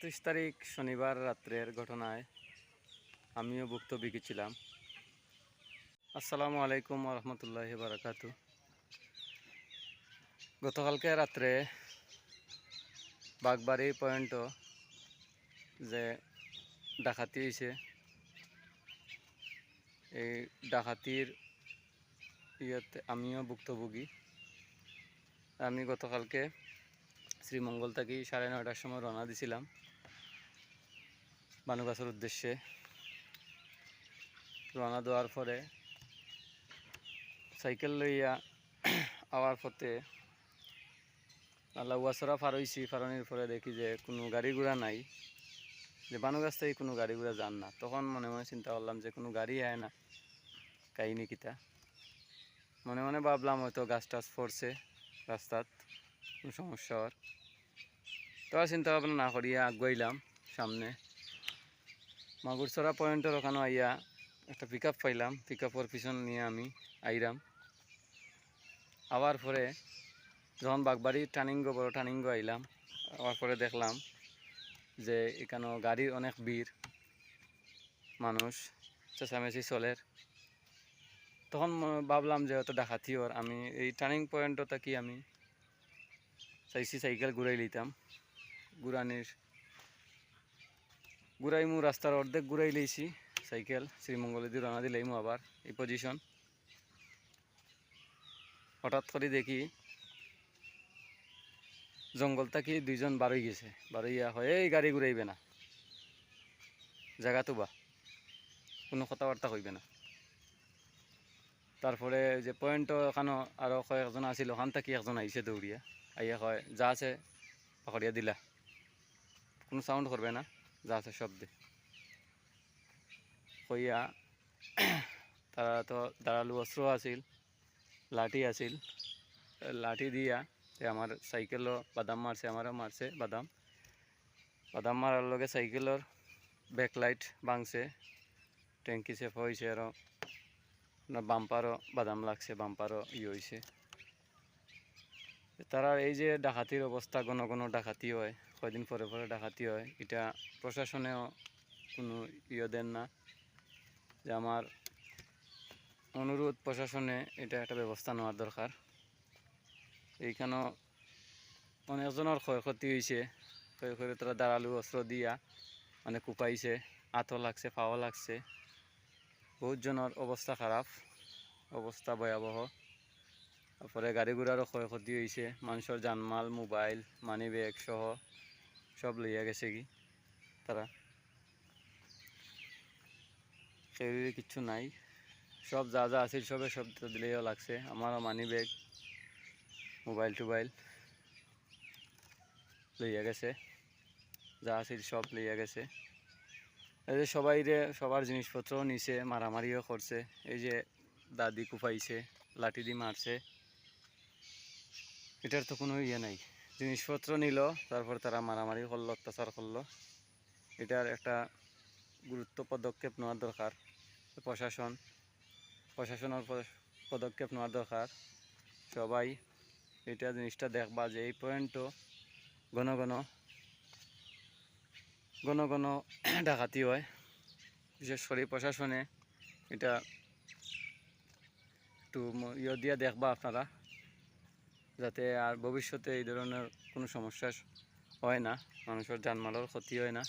একত্রিশ তারিখ শনিবার রাত্রের ঘটনায় আমিও ভুক্তভোগী ছিলাম। আসসালামু আলাইকুম রহমতুল্লাহ বারাকাতু গতকালকে রাত্রে বাগবাড়ি পয়েন্ট যে ডাকাতি হয়েছে, এই ডাকাতির ইয়েতে আমিও ভুক্তভোগী। আমি গতকালকে শ্রীমঙ্গল থেকে সাড়ে নয়টার সময় রওনা দিছিলাম। বানুগাছের উদ্দেশ্যে রওনা দেওয়ার পরে সাইকেল লইয়া আওয়ার পথে লাউয়াছড়া পার হইছি পারনির পরে দেখি যে কোনো গাড়ি ঘোড়া নাই। যে বানুগাছ থেকে কোনো গাড়ি ঘোড়া যান না। তখন মনে মনে চিন্তা করলাম যে কোনো গাড়ি আয় না। কাহিনি কিতা? মনে মনে ভাবলাম হয়তো গাছ টাছ পড়ছে রাস্তাত, কোনো সমস্যা হওয়ার। তো চিন্তা ভাবনা না করিয়া আগুয়াইলাম সামনে। মাগুরছড়া পয়েন্টের ওখানে আইয়া একটা পিক পাইলাম। পিক আপের পিছন নিয়ে আমি আইরাম। আবার পরে যখন বাগবাড়ি টার্নিঙ্গ বড় টার্নিঙ্গ আইলাম, আবার পরে দেখলাম যে এখানে গাড়ির অনেক ভিড়, মানুষ, চেঁচামেচি চলের তখন ভাবলাম যে হয়তো ডাকাতি ওর আমি এই টার্নিং পয়েন্টটা কি আমি চাইছি, সাইকেল ঘুরাই লিতাম ঘুরানির ঘুরাইমু, রাস্তার অর্ধেক ঘুরাই লইছি, সাইকেল শ্রীমঙ্গলে দিয়ে রওনা দিলাইমু আবার, এই পজিশন হঠাৎ করে দেখি জঙ্গল থাকি দুইজন বারোই গেছে। বারোইয়া হয় এই গাড়ি ঘুরাইবে না। জায়গা বা কোনো কথাবার্তা হইবে না। তারপরে যে পয়েন্ট ওখানে আরও কয়েকজন আছিল, ওখান থেকে একজন আইসে দৌড়িয়া। আইয়া কয়, যা আছে, পাকড়িয়া দিলা। কোনো সাউন্ড করবে না। যা আছে শব্দে। কইয়া তারা তো দাঁড়ালু, অস্ত্র আছিল, লাঠি আছিল। লাঠি দিয়া আমার সাইকেলও বাদাম মারছে, আমারও মারছে বাদাম। বাদাম মারার লগে সাইকেলের ব্যাকলাইট ভাঙছে, ট্যাঙ্কি চেপ হয়েছে আরও বাম্পারও বাদাম লাগছে, বাম্পারও ই হয়েছে তারা এই যে ডাকাতির অবস্থা, ঘন ঘন ডাকাতি হয়, কয়দিন পরে পরে ডাকাতি হয়, এটা প্রশাসনেও কোনো ইয়ে দেন না। যে আমার অনুরোধ প্রশাসনে এটা একটা ব্যবস্থা নেওয়ার দরকার। এইখানেও অনেকজনের ক্ষয়ক্ষতি হয়েছে ক্ষয়ক্ষতি তারা দাঁড়ালু অস্ত্র দিয়া মানে কুপাইছে আতো লাগছে, পাওয়া লাগছে। বহুত জনের অবস্থা খারাপ, অবস্থা ভয়াবহ। তারপরে গাড়ি ঘোড়ারও ক্ষয়ক্ষতি হয়েছে মানুষের জানমাল, মোবাইল মানি ব্যাগ সহ সব লইয়া গেছে কি তারা। কেউরই কিচ্ছু নাই। সব যা যা আছিল সবে সব দিলেও লাগছে। আমারও মানি ব্যাগ মোবাইল টোবাইল লইয়া গেছে। যা আছিল সব লইয়া গেছে। এই যে সবাই রে, সবার জিনিসপত্রও নিছে, মারামারিও করছে। এই যে দাদি কুপাইছে লাঠি দিয়ে মারছে। এটার তো কোনো ইয়ে নাই। জিনিসপত্র নিল, তারপর তারা মারামারি করল, অত্যাচার করল। এটার একটা গুরুত্ব পদক্ষেপ নেওয়ার দরকার, প্রশাসন। প্রশাসনের পদক্ষেপ নেওয়ার দরকার। সবাই এটা জিনিসটা দেখবা যে এই পয়েন্টও ঘন ঘন ঘন ঘন ডাকাতি হয়। বিশেষ করে প্রশাসনে এটা একটু ইয়ে দিয়ে দেখবা আপনারা। যাতে আর ভবিষ্যতে এই ধরনের কোনো সমস্যা হয় না মানুষের জানমালের ক্ষতি হয় না।